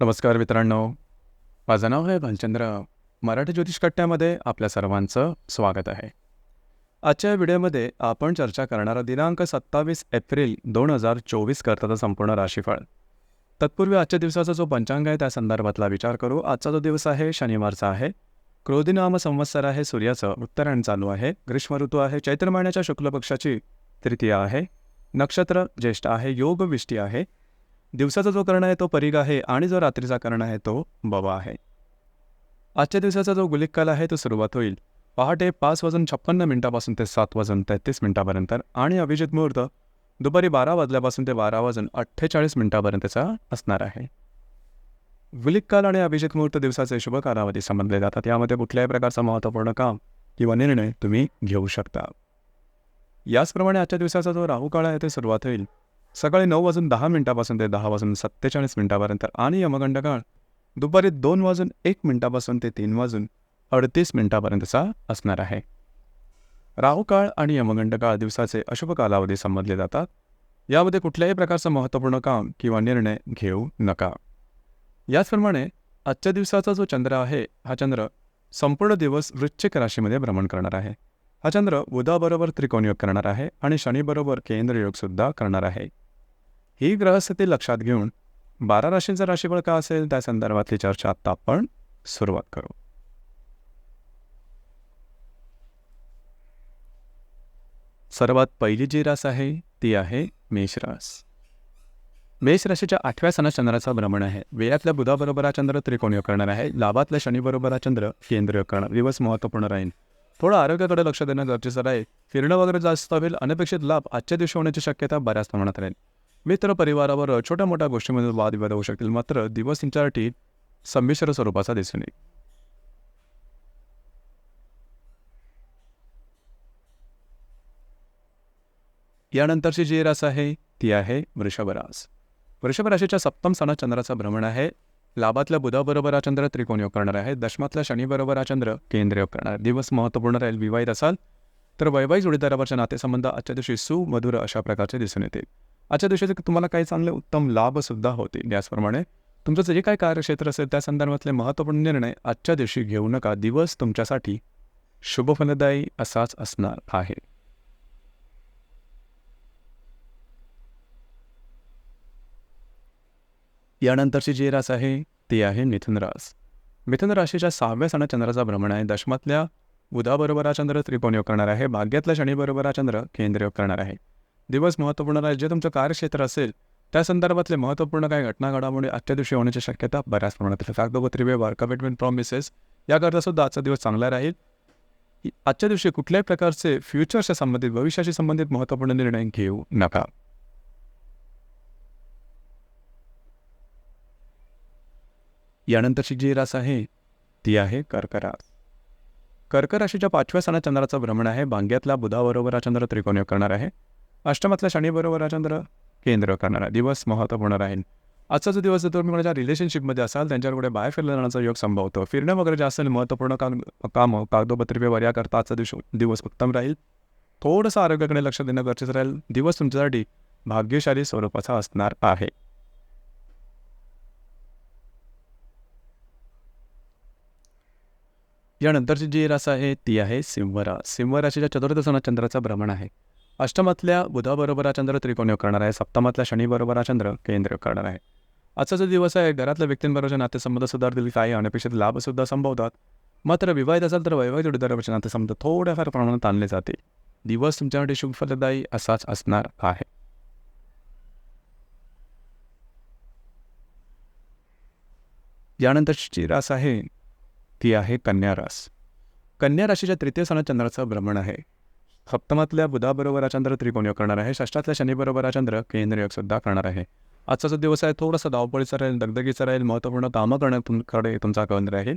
नमस्कार मित्रांनो. माझं नाव आहे भालचंद्र मराठी ज्योतिष कट्ट्यामध्ये आपल्या सर्वांचं स्वागत आहे. आजच्या व्हिडिओमध्ये आपण चर्चा करणारा दिनांक सत्तावीस एप्रिल दोन हजार चोवीस करताचा संपूर्ण राशीफळ. तत्पूर्वी आजच्या दिवसाचा जो पंचांग आहे त्या संदर्भातला विचार करू. आजचा जो दिवस आहे शनिवारचा आहे. क्रोधिनाम संवत्सर आहे सूर्याचं उत्तरायण चालू आहे. ग्रीष्म ऋतू आहे चैत्र महिन्याच्या शुक्ल पक्षाची तृतीया आहे. नक्षत्र ज्येष्ठ आहे योग विष्टी आहे. दिवसाचा जो कर्ण आहे तो परीग आहे आणि जो रात्रीचा कर्ण आहे तो बवा आहे. आजच्या दिवसाचा जो गुलिक काल आहे तो सुरुवात होईल. पहाटे पाच वाजून छप्पन्न मिनिटापासून ते सात वाजून तेहतीस मिनिटापर्यंत आणि अभिजित मुहूर्त दुपारी बारा वाजल्यापासून ते बारा वाजून अठ्ठेचाळीस मिनिटापर्यंतचा असणार आहे. विलिक काल आणि अभिजित मुहूर्त दिवसाचे शुभ कालावधी समजले जातात. यामध्ये कुठल्याही प्रकारचा महत्त्वपूर्ण काम किंवा निर्णय तुम्ही घेऊ शकता. याचप्रमाणे आजच्या दिवसाचा जो राहू काळ आहे ते सुरुवात होईल. सकाळी नऊ वाजून दहा मिनिटापासून ते दहा वाजून सत्तेचाळीस मिनिटापर्यंत आणि यमगंड काळ दुपारी दोन वाजून एक मिनिटापासून ते तीन वाजून अडतीस मिनिटापर्यंतचा असणार आहे. राहू काळ आणि यमगंड काळ दिवसाचे अशुभ कालावधी संबोधले जातात. यामध्ये कुठल्याही प्रकारचं महत्त्वपूर्ण काम किंवा निर्णय घेऊ नका. याचप्रमाणे आजच्या दिवसाचा जो चंद्र आहे हा चंद्र संपूर्ण दिवस वृश्चिक राशीमध्ये भ्रमण करणार आहे. हा चंद्र बुधाबरोबर त्रिकोण योग करणार आहे आणि शनीबरोबर केंद्र योगसुद्धा करणार आहे. ही ग्रहस्थिती लक्षात घेऊन बारा राशींचं राशीफळ का असेल? त्या संदर्भातली चर्चा आत्ता आपण सुरुवात करू. सर्वात पहिली जी रास आहे ती आहे मेष रास. मेष राशीच्या आठव्या सणात चंद्राचा भ्रमण आहे. वेळातल्या बुधाबरोबर हा चंद्र त्रिकोणीय करणार आहे. लाभातल्या शनीबरोबर हा चंद्र केंद्रीय करणार. दिवस महत्त्वपूर्ण राहील. थोडं आरोग्याकडे लक्ष देणं गरजेचं राहील फिरणं वगैरे जास्त होईल. अनपेक्षित लाभ आजच्या दिवशी होण्याची शक्यता बऱ्याच प्रमाणात राहील. मित्र परिवारावर छोट्या मोठ्या गोष्टींमध्ये वादविवाद होऊ शकतील. मात्र दिवस तुमच्यासाठी संमिश्र स्वरूपाचा दिसून येईल. यानंतरची जी रास आहे ती आहे वृषभ रास. वृषभ राशीच्या सप्तम सणात चंद्राचा भ्रमण आहे. लाभातल्या बुधाबरोबर हा चंद्र त्रिकोण योग करणार आहे. दशमातल्या शनीबरोबर हा चंद्र केंद्र योग करणार दिवस महत्त्वपूर्ण राहील. विवाहित असाल तर वैवाहिक जोडीदारावरच्या नातेसंबंध आजच्या दिवशी सुमधुर अशा प्रकारचे दिसून येतील. आजच्या दिवशी तुम्हाला काही चांगले उत्तम लाभसुद्धा होतील. याचप्रमाणे तुमचं जे काही कार्यक्षेत्र असेल त्या संदर्भातले महत्त्वपूर्ण निर्णय आजच्या दिवशी घेऊ नका. दिवस तुमच्यासाठी शुभफलदायी असाच असणार आहे. यानंतरची जी रास आहे ती आहे मिथुन रास. मिथुन राशीच्या सहाव्या सण चंद्राचा भ्रमण आहे. दशमातल्या बुधाबरोबर हा चंद्र त्रिकोण योग करणार आहे. भाग्यातल्या शनीबरोबर हा चंद्र केंद्र योग करणार आहे. दिवस महत्त्वपूर्ण राहील जे तुमचं कार्यक्षेत्र असेल त्या संदर्भातले महत्त्वपूर्ण काही घटना घडामोडी आजच्या दिवशी होण्याची शक्यता बऱ्याच प्रमाणात आहे. कागदोपत्री व्यवहार कमिटमेंट प्रॉमिसेस याकरता सुद्धा आजचा दिवस चांगला राहील. आजच्या दिवशी कुठल्याही प्रकारचे फ्युचरशी संबंधित भविष्याशी संबंधित महत्त्वपूर्ण निर्णय घेऊ नका. यानंतरची जी रास आहे ती आहे कर्क रास कर्क राशीच्या पाचव्या सणात चंद्राचं भ्रमण आहे. बांग्यातल्या बुधाबरोबर हा चंद्र त्रिकोण करणार आहे. अष्टमातल्या शनीबरोबर हा चंद्र केंद्र करणारा दिवस महत्त्वपूर्ण राहील. आजचा जो दिवस जर तुम्ही कोणाच्या रिलेशनशिपमध्ये असाल त्यांच्याकडे बाहेर फिरला जाण्याचा योग संभवतो. फिरणं वगैरे जास्त महत्त्वपूर्ण काम कामं कागदोपत्री व्यवहार याकरता आजचा दिवस दिवस उत्तम राहील. थोडंसं आरोग्याकडे लक्ष देणं गरजेचं राहील. दिवस तुमच्यासाठी भाग्यशाली स्वरूपाचा असणार आहे. यानंतरची जी रास आहे ती आहे सिंहरास सिंहराशीच्या चतुर्थ सणात चंद्राचा भ्रमण आहे. अष्टमातल्या बुधाबरोबर हा चंद्र त्रिकोण योग करणार आहे. सप्तमातल्या शनीबरोबर हा चंद्र केंद्र योग करणार आहे. आजचा जो दिवस आहे घरातल्या व्यक्तींबरोबरचे नातेसंबंध सुधारतील काही अनपेक्षित लाभसुद्धा संभवतात. मात्र विवाहित असाल तर वैवाहिक जोडीदारावरचे नातेसंबंध थोड्याफार प्रमाणात आणले जाते. दिवस तुमच्यासाठी शुभफलदायी असाच असणार आहे. यानंतरची जी रास आहे ती आहे कन्या रास. कन्या राशीच्या तृतीय स्थानात चंद्राचं भ्रमण आहे. सप्तमातल्या बुधाबरोबर चंद्र त्रिकोण योग करणार आहे. षष्टातल्या शनीबरोबर चंद्र केंद्र योग सुद्धा करणार आहे. आजचा जो दिवस आहे थोडासा धावपळीचा राहील दगदगीचा राहील महत्त्वपूर्ण कामं करण्याकडे तुमचा कौन राहील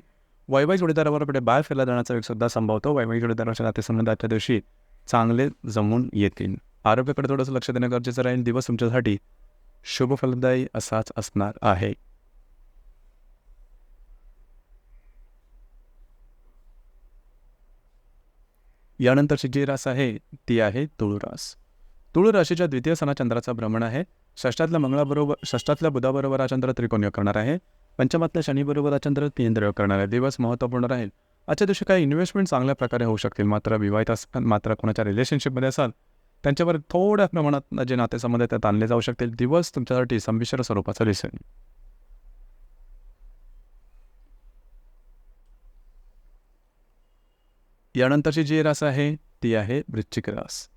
वैवाहिक जोडीदाराबरोबर बाहेर फिरला जाण्याचा एक सुद्धा संभवतो वैवाहिक जोडीदाराच्या नातेसंबंधाच्या दिवशी चांगले जमून येतील. आरोग्याकडे थोडंसं लक्ष देणं गरजेचं राहील. दिवस तुमच्यासाठी शुभफलदायी असाच असणार आहे. यानंतरची जी रास आहे ती आहे तुळुरास. तुळू राशीच्या द्वितीय सणा चंद्राचा भ्रमण आहे. षष्टातल्या मंगळाबरोबर षष्टातल्या बुधाबरोबर हा चंद्र त्रिकोण करणार आहे. पंचमातल्या शनीबरोबर हा चंद्र करणार आहे. दिवस महत्त्वपूर्ण राहील. आजच्या दिवशी काही इन्व्हेस्टमेंट चांगल्या प्रकारे होऊ शकतील. मात्र विवाहित अस मात्र कोणाच्या रिलेशनशिपमध्ये असाल त्यांच्यावर थोड्या प्रमाणात जे नातेसंबंध आहेत त्यात आणले जाऊ शकतील. दिवस तुमच्यासाठी संमिश्र स्वरूपाचा दिसेल. यानंतरची जी रास आहे ती आहे वृश्चिक रास.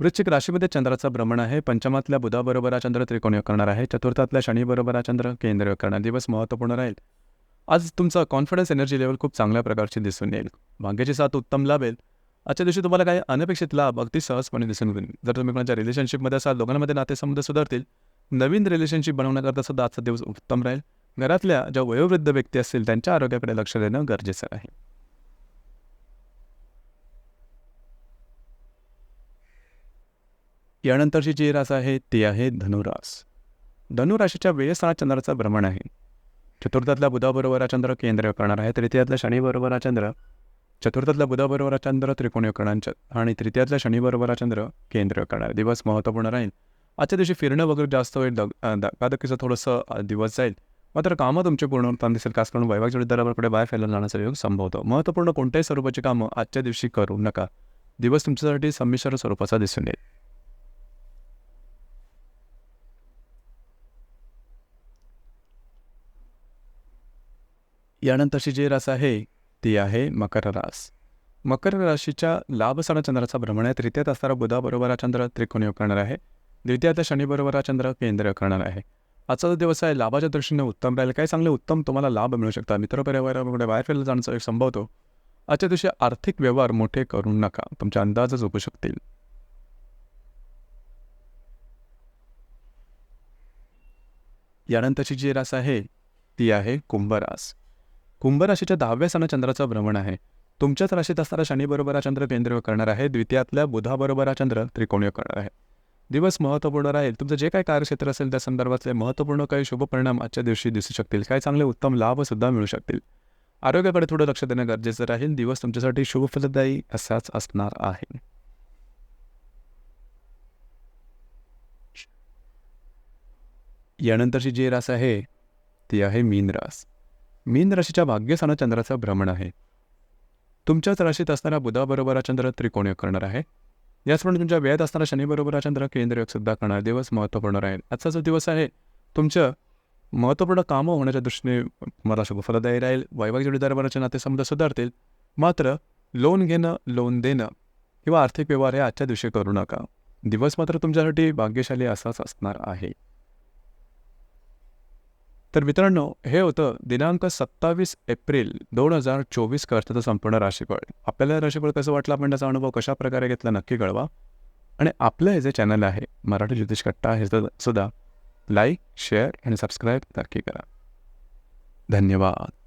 वृश्चिक राशीमध्ये चंद्राचं भ्रमण आहे पंचमातल्या बुधाबरोबर हा चंद्र त्रिकोण योग करणार आहे चतुर्थातल्या शनीबरोबर हा चंद्र केंद्र योग करणार दिवस महत्त्वपूर्ण राहील. आज तुमचा कॉन्फिडन्स एनर्जी लेवल खूप चांगल्या प्रकारची दिसून येईल. भाग्याची साथ उत्तम लाभेल. आजच्या दिवशी तुम्हाला काही अनपेक्षित लाभ अगदी सहजपणे दिसून येईल. जर तुम्ही कोणाच्या रिलेशनशिपमध्ये असाल दोघांमध्ये नातेसंबंध सुधारतील नवीन रिलेशनशिप बनवण्याकरता सुद्धा आजचा दिवस उत्तम राहील. घरातल्या ज्या वयोवृद्ध व्यक्ती असतील त्यांच्या आरोग्याकडे लक्ष देणं गरजेचं आहे. यानंतरची जी रास आहे ती आहे धनुरास. धनुराशीच्या वेळस्थानात चंद्राचं भ्रमण आहे. चतुर्थातल्या बुधाबरोबर हा चंद्र केंद्र करणार आहे तृतीयातल्या शनीबरोबर हा चंद्र चतुर्थातल्या बुधाबरोबर हा चंद्र त्रिकोण करणार आणि तृतीयातल्या शनीबरोबर हा चंद्र केंद्र करणार. दिवस महत्त्वपूर्ण राहील. आजच्या दिवशी फिरणं वगैरे जास्त होईल दग धकाधकीचं थोडंसं दिवस जाईल. मात्र कामं तुमचे पूर्ण होताना दिसेल खास करून वैवाहिक जोडीदाराकडे बाहेर फैलायला जाण्याचा योग संभवतो. महत्त्वपूर्ण कोणत्याही स्वरूपाची कामं आजच्या दिवशी करू नका. दिवस तुमच्यासाठी संमिश्र स्वरूपाचा दिसून येईल. यानंतरचे जी रास आहे ती आहे मकर रास. मकर राशीच्या लाभ चंद्राचा भ्रमण आहे. तृतीयात असणारा बुधाबरोबर हा चंद्र त्रिकोण योग करणार आहे. द्वितीयात शनीबरोबर हा चंद्र केंद्र करणार आहे. आजचा जो दिवस आहे लाभाच्या दृष्टीने उत्तम राहील. काही चांगले उत्तम तुम्हाला लाभ मिळू शकतात. मित्रपरिवारामुळे बाहेर फिरायला जाण्याचा एक संभवतो आजच्या दिवशी आर्थिक व्यवहार मोठे करू नका. तुमच्या अंदाजच झोपू शकतील. यानंतरची जी रास आहे ती आहे कुंभरास कुंभ राशीच्या दहाव्या सण चंद्राचं भ्रमण आहे. तुमच्याच राशीत असणारा शनीबरोबर हा चंद्र केंद्रीय करणार आहे. द्वितीयातल्या बुधाबरोबर हा चंद्र त्रिकोणीय करणार आहे. दिवस महत्त्वपूर्ण राहील. तुमचं जे काही कार्यक्षेत्र असेल त्या संदर्भातले महत्त्वपूर्ण काही शुभ परिणाम आजच्या दिवशी दिसू शकतील. काही चांगले उत्तम लाभसुद्धा मिळू शकतील. आरोग्याकडे थोडं लक्ष देणं गरजेचं राहील. दिवस तुमच्यासाठी शुभफलदायी असाच असणार आहे. यानंतरची जी रास आहे ती आहे मीन रास. मीन राशीच्या भाग्यस्थानात चंद्राचं भ्रमण आहे. तुमच्याच राशीत असणारा बुधाबरोबर हा चंद्र त्रिकोणयोग करणार आहे. याचप्रमाणे तुमच्या वेळात असणारा शनीबरोबर हा चंद्र केंद्रयोग सुद्धा करणार दिवस महत्त्वपूर्ण राहील. आजचा जो दिवस आहे तुमचं महत्त्वपूर्ण कामं होण्याच्या दृष्टीने मला शुभफलदायी राहील. वैवाहिक जोडीदारबरोबरचे नातेसंबंध सुधारतील. मात्र लोन घेणं लोन देणं किंवा आर्थिक व्यवहार हे आजच्या दिवशी करू नका. दिवस मात्र तुमच्यासाठी भाग्यशाली असाच असणार आहे. तर मित्रांनो हे होतं दिनांक सत्तावीस एप्रिल दोन हजार चोवीस करताचं संपूर्ण राशीफळ. आपल्याला राशीफळ कसं वाटलं? आपण त्याचा अनुभव कशा प्रकारे घेतला? नक्की कळवा. आणि आपलं हे जे चॅनल आहे मराठी ज्योतिष कट्टा हे सुद्धा लाईक शेअर आणि सबस्क्राईब नक्की करा. धन्यवाद.